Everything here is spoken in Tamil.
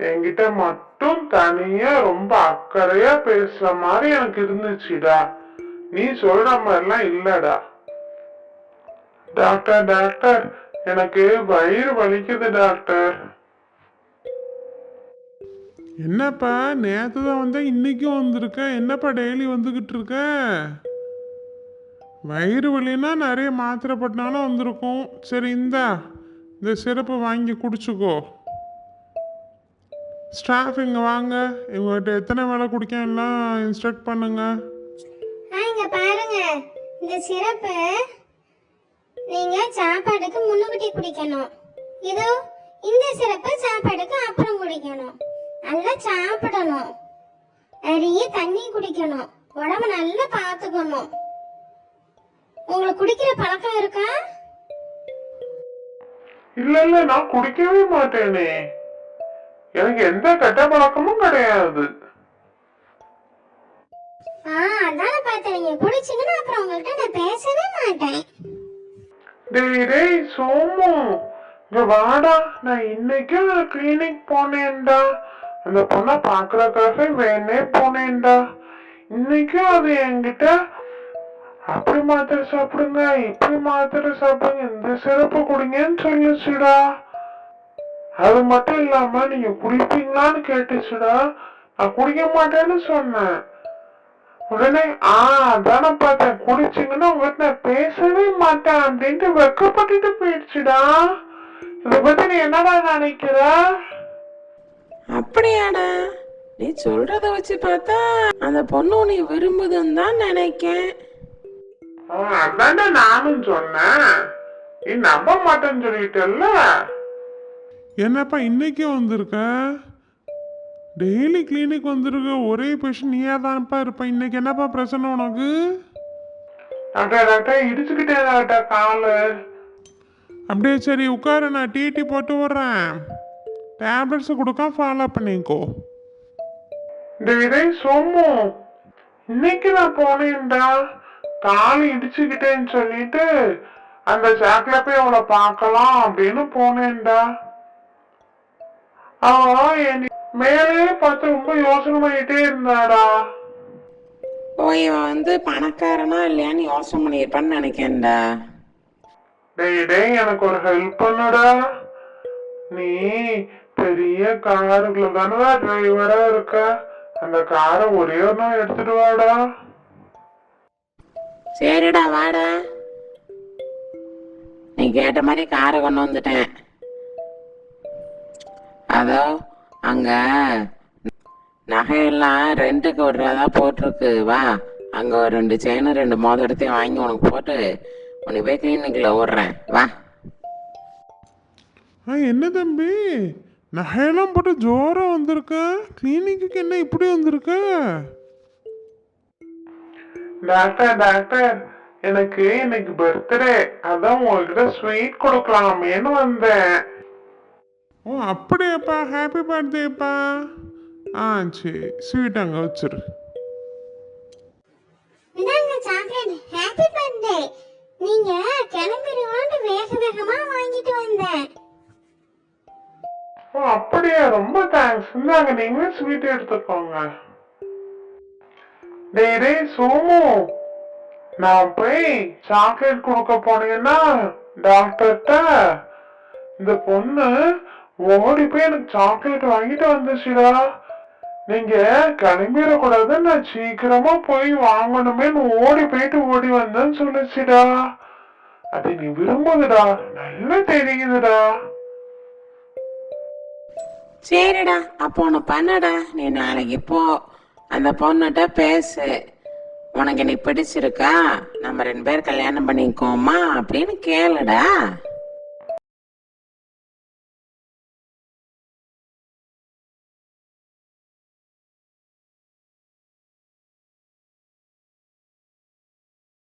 என்கிட்ட மட்டும் தனியா ரொம்ப அக்கறையா பேசுற மாதிரி எனக்கு இருந்துச்சுடா. நீ சொல்ற மாதிரிலாம் இல்லடா. டாக்டர் டாக்டர் எனக்கு வயிறு வலிக்குது டாக்டர். என்னப்பா நேற்று தான் வந்தேன் இன்னைக்கும் வந்திருக்க? என்னப்பா டெய்லி வந்துக்கிட்டு இருக்க? வயிறு வலினா நிறைய மாத்திரை போட்டனாலும் வந்திருக்கும். சரி இந்தா இந்த சிறப்பு வாங்கி குடிச்சுக்கோ. ஸ்டாஃப் இங்கே வாங்க. இவங்ககிட்ட எத்தனை வேலை குடிக்கலாம் இன்ஸ்ட்ரக்ட் பண்ணுங்க. ஆ இங்க பாருங்க. இந்த சிறப்பு நீங்க சாப்பாடுக்கு முன்னுக்கூட்டி குடிக்கணும். இதோ இந்த சிறப்பு சாப்பாடுக்கு அப்புறம் குடிக்கணும். நல்லா சாப்பிடணும். நிறைய தண்ணி குடிக்கணும். உடம்ப நல்லா பார்த்துக்கணும். உங்களுக்கு குடிக்கிற பழக்கம் இருக்கா? இல்ல இல்ல நான் குடிக்கவே மாட்டேனே. எனக்கு எந்த கெட்ட பழக்கமும் கிடையாது. அதான பார்த்தேன். நீங்க குடிச்சீங்கன்னா அப்புறம் உங்கள்கிட்ட நான் பேசவே மாட்டேன். டேய் டேய் சோமு. இங்க வாடா. நான் இன்னைக்கும் கிளினிக் போனேன்டா. அந்த பொண்ணை பாக்குறதுக்காக வேணே போனேன்டா. இன்னைக்கும் அது என்கிட்ட அப்படி மாத்திரை சாப்பிடுங்க இப்படி மாத்திரை சாப்பிடுங்க இந்த சிறப்பு குடிங்கன்னு சொல்லுச்சுடா அது மட்டும் இல்லாம நீங்க குடிப்பீங்களான்னு கேட்டுச்சுடா. நான் குடிக்க மாட்டேன்னு சொன்னேன். உடனே ஆ அதான பார்த்தேன். குடிச்சிங்கன்னா உங்ககிட்ட நான் பேசவே மாட்டேன். அப்படின்ட்டு வெக்கப்பட்டுட்டு போயிடுச்சுடா. இத பத்தி நீ என்னடா நினைக்கிற? அப்படியாடா. நீ சொல்றத வச்சு பார்த்தா அந்த பொண்ணு உன்னை விரும்புதுன்னு தான் நினைக்கேன். ஆ, அதானே நானும் சொன்னேன். நீ நம்ப மாட்டேன்னு சொல்லிட்டல்ல. என்னப்பா இன்னைக்கு வந்திருக்க? டெய்லி கிளினிக் வந்திருக்க. ஒரே பேஷண்ட் நீயா தான்ப்பா இருப்ப. இன்னைக்கு என்னப்பா பிரச்சனை உனக்கு? டாக்டர் டாக்டர் இடிச்சுக்கிட்டே டாக்டர் காலு அப்படியே சரி உட்காரு. நான் டிடி போட்டு விட்றேன். டேப்லெட்ஸ் கொடுக்க ஃபாலோ பண்ணிக்கோ. டேய் சோமு இன்னைக்கு நான் போனேன்டா. கால் இடிச்சுக்கிட்டேன்னு சொல்லிட்டு அந்த சாக்கில போய் அவளை பார்க்கலாம் அப்படின்னு போனேன்டா. அவ என் மேலே பார்த்து ரொம்ப யோசனை பண்ணிட்டே இருந்தாடா. ஓ இவன் வந்து பணக்காரனா இல்லையான்னு யோசனை பண்ணியிருப்பான்னு நினைக்கேன்டா டேய் டேய் எனக்கு ஒரு ஹெல்ப் பண்ணுடா. நீ பெரிய காருக்குள்ள தானடா டிரைவரா இருக்க? அந்த காரை ஒரே ஒரு நாள் எடுத்துட்டு வாடா. சரிடா வாடா. நீ கேட்ட மாதிரி காரை கொண்டு வந்துட்டேன். அதோ அங்க. நகையெல்லாம் ரெண்டுக்கு விடுறதா போட்டிருக்கு. வா அங்க ஒரு ரெண்டு செயின் ரெண்டு மோதிரத்தையும் வாங்கி உனக்கு போட்டு உனக்கு போய் கிளினிக்ல விடுறேன் வா. ஆ என்ன தம்பி? நகையெல்லாம் போட்டு ஜோரா வந்திருக்க? கிளினிக்கு என்ன இப்படி வந்திருக்க? டாக்டர் டாக்டர் எனக்கு இன்னைக்கு பர்த்டே அதான் உங்ககிட்ட ஸ்வீட் கொடுக்கலாமேன்னு வந்தேன். ஓ அப்படியாப்பா. ஹாப்பி பர்த்டேப்பா ஆ சரி. ஸ்வீட் அங்கே வச்சிரு. ஹாப்பி பர்த்டே நீங்க கிளம்பிடுவான்னு வேக வேகமா வாங்கிட்டு வந்தேன். ஓ அப்படியா. ரொம்ப தேங்க்ஸ் இந்தாங்க நீங்களும் ஸ்வீட் எடுத்துக்கோங்க டேய் டேய் சோமு. நான் போய் சாக்லேட் கொடுக்க போனேன்னா டாக்டர்கிட்ட இந்த பொண்ணு ஓடி போய் எனக்கு சாக்லேட் வாங்கிட்டு வந்துச்சுடா நீங்க கிளம்பிடக்கூடாது நான் சீக்கிரமா போய் வாங்கணுமேன்னு ஓடி போயிட்டு ஓடி வந்தேன்னு சொல்லுச்சுடா அது நீ விரும்புதுடா. நல்லா தெரியுதுடா. சரிடா அப்போ ஒன்று பண்ணடா. நீ நாளைக்கு போ. அந்த பொண்ணுகிட்ட பேசு. உனக்கு நீ பிடிச்சிருக்கா? நம்ம ரெண்டு பேர் கல்யாணம் பண்ணிக்கோமா அப்படின்னு கேளுடா.